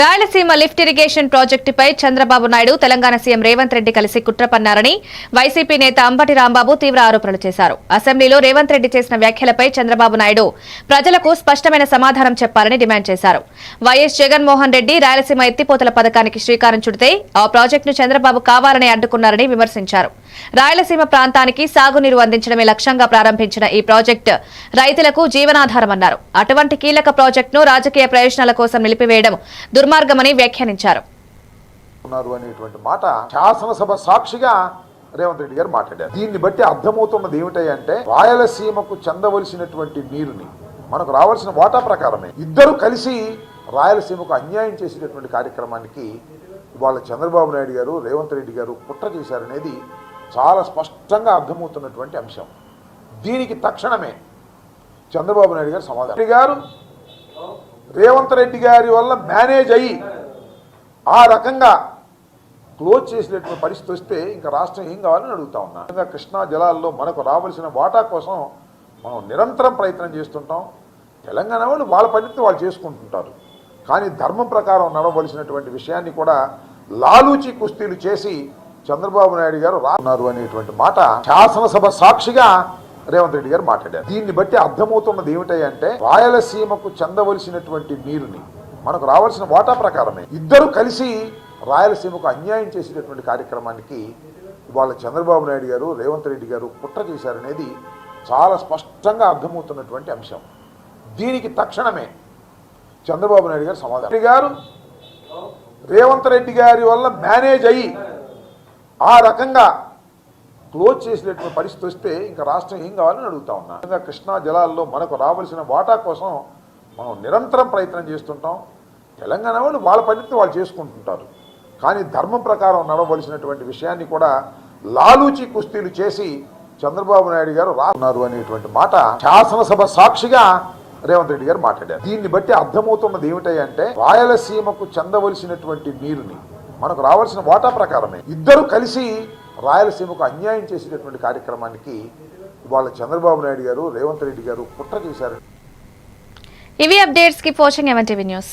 Rayalaseema lift irrigation ప్రాజెక్టుపై Chandrababu Naidu Telangana CM Revanth Reddy కలిసి కుట్రపన్నారని వైసీపీ నేత అంబటి రాంబాబు తీవ్ర ఆరోపణలు చేశారు. అసెంబ్లీలో రేవంత్ రెడ్డి చేసిన వ్యాఖ్యలపై చంద్రబాబు నాయుడు ప్రజలకు స్పష్టమైన సమాధానం చెప్పాలని డిమాండ్ చేశారు. వైఎస్ జగన్మోహన్ రెడ్డి రాయలసీమ ఎత్తిపోతల పథకానికి శ్రీకారం చుడితే ఆ ప్రాజెక్టును చంద్రబాబు కావాలని అడ్డుకున్నారని విమర్శించారు. రాయలసీమ ప్రాంతానికి సాగునీరు అందించడమే లక్ష్యంగా ప్రారంభించిన ఈ ప్రాజెక్టు రైతులకు జీవనాధారమన్నారు. అటువంటి కీలక ప్రాజెక్టును రాజకీయ ప్రయోజనాల కోసం నిలిపివేయడం దుర్మార్గమని వ్యాఖ్యానించారు. అనేటువంటి మాట శాసనసభ సాక్షిగా రేవంత్ రెడ్డి గారు మాట్లాడారు. దీన్ని బట్టి అర్థమవుతున్నది ఏమిటంటే రాయలసీమకు చెందవలసినటువంటి నీరుని మనకు రావాల్సిన వాటా ప్రకారమే ఇద్దరు కలిసి రాయలసీమకు అన్యాయం చేసేటటువంటి కార్యక్రమానికి ఇవాళ చంద్రబాబు నాయుడు గారు రేవంత్ రెడ్డి గారు కుట్ర చేశారనేది చాలా స్పష్టంగా అర్థమవుతున్నటువంటి అంశం. దీనికి తక్షణమే చంద్రబాబు నాయుడు గారు సమాధానం. గారు రేవంత్ రెడ్డి గారి వల్ల మేనేజ్ అయ్యి ఆ రకంగా క్లోజ్ చేసినటువంటి పరిస్థితి వస్తే ఇంకా రాష్ట్రం ఏం కావాలని అడుగుతా ఉన్నా. ఇంకా కృష్ణా జలాల్లో మనకు రావాల్సిన వాటా కోసం మనం నిరంతరం ప్రయత్నం చేస్తుంటాం. తెలంగాణ వాళ్ళు వాళ్ళ పనితో వాళ్ళు చేసుకుంటుంటారు. కానీ ధర్మం ప్రకారం నడవలసినటువంటి విషయాన్ని కూడా లాలూచి కుస్తీలు చేసి చంద్రబాబు నాయుడు గారు రానున్నారు అనేటువంటి మాట శాసనసభ సాక్షిగా రేవంత్ రెడ్డి గారు మాట్లాడారు. దీన్ని బట్టి అర్థమవుతున్నది ఏమిటంటే రాయలసీమకు చెందవలసినటువంటి నీరుని మనకు రావాల్సిన వాటా ప్రకారమే. ఇద్దరు కలిసి రాయలసీమకు అన్యాయం చేసేటటువంటి కార్యక్రమానికి ఇవాళ చంద్రబాబు నాయుడు గారు రేవంత్ రెడ్డి గారు కుట్ర చేశారనేది చాలా స్పష్టంగా అర్థమవుతున్నటువంటి అంశం. దీనికి తక్షణమే చంద్రబాబు నాయుడు గారు సమాధానం. రెడ్డి గారు రేవంత్ రెడ్డి గారి వల్ల మేనేజ్ అయ్యి ఆ రకంగా క్లోజ్ చేసినటువంటి పరిస్థితి వస్తే ఇంకా రాష్ట్రం ఏం కావాలని అడుగుతా ఉన్నా. ఇంకా కృష్ణా జలాల్లో మనకు రావాల్సిన వాటా కోసం మనం నిరంతరం ప్రయత్నం చేస్తుంటాం. తెలంగాణ వాళ్ళు వాళ్ళ పనితో వాళ్ళు చేసుకుంటుంటారు. కానీ ధర్మం ప్రకారం నడవలసినటువంటి విషయాన్ని కూడా లాలూచి కుస్తీలు చేసి చంద్రబాబు నాయుడు గారు రాస్తున్నారు అనేటువంటి మాట శాసనసభ సాక్షిగా రేవంత్ రెడ్డి గారు మాట్లాడారు. దీన్ని బట్టి అర్థమవుతున్నది ఏమిటంటే రాయలసీమకు చెందవలసినటువంటి నీరుని మనకు రావాల్సిన వాటా ప్రకారమే. ఇద్దరు కలిసి రాయలసీమకు అన్యాయం చేసేటటువంటి కార్యక్రమానికి ఇవాళ చంద్రబాబు నాయుడు గారు రేవంత్ రెడ్డి గారు కుట్ర చేశారు. ఇవి అప్డేట్స్కి వాచింగ్ ఎవన్ న్యూస్.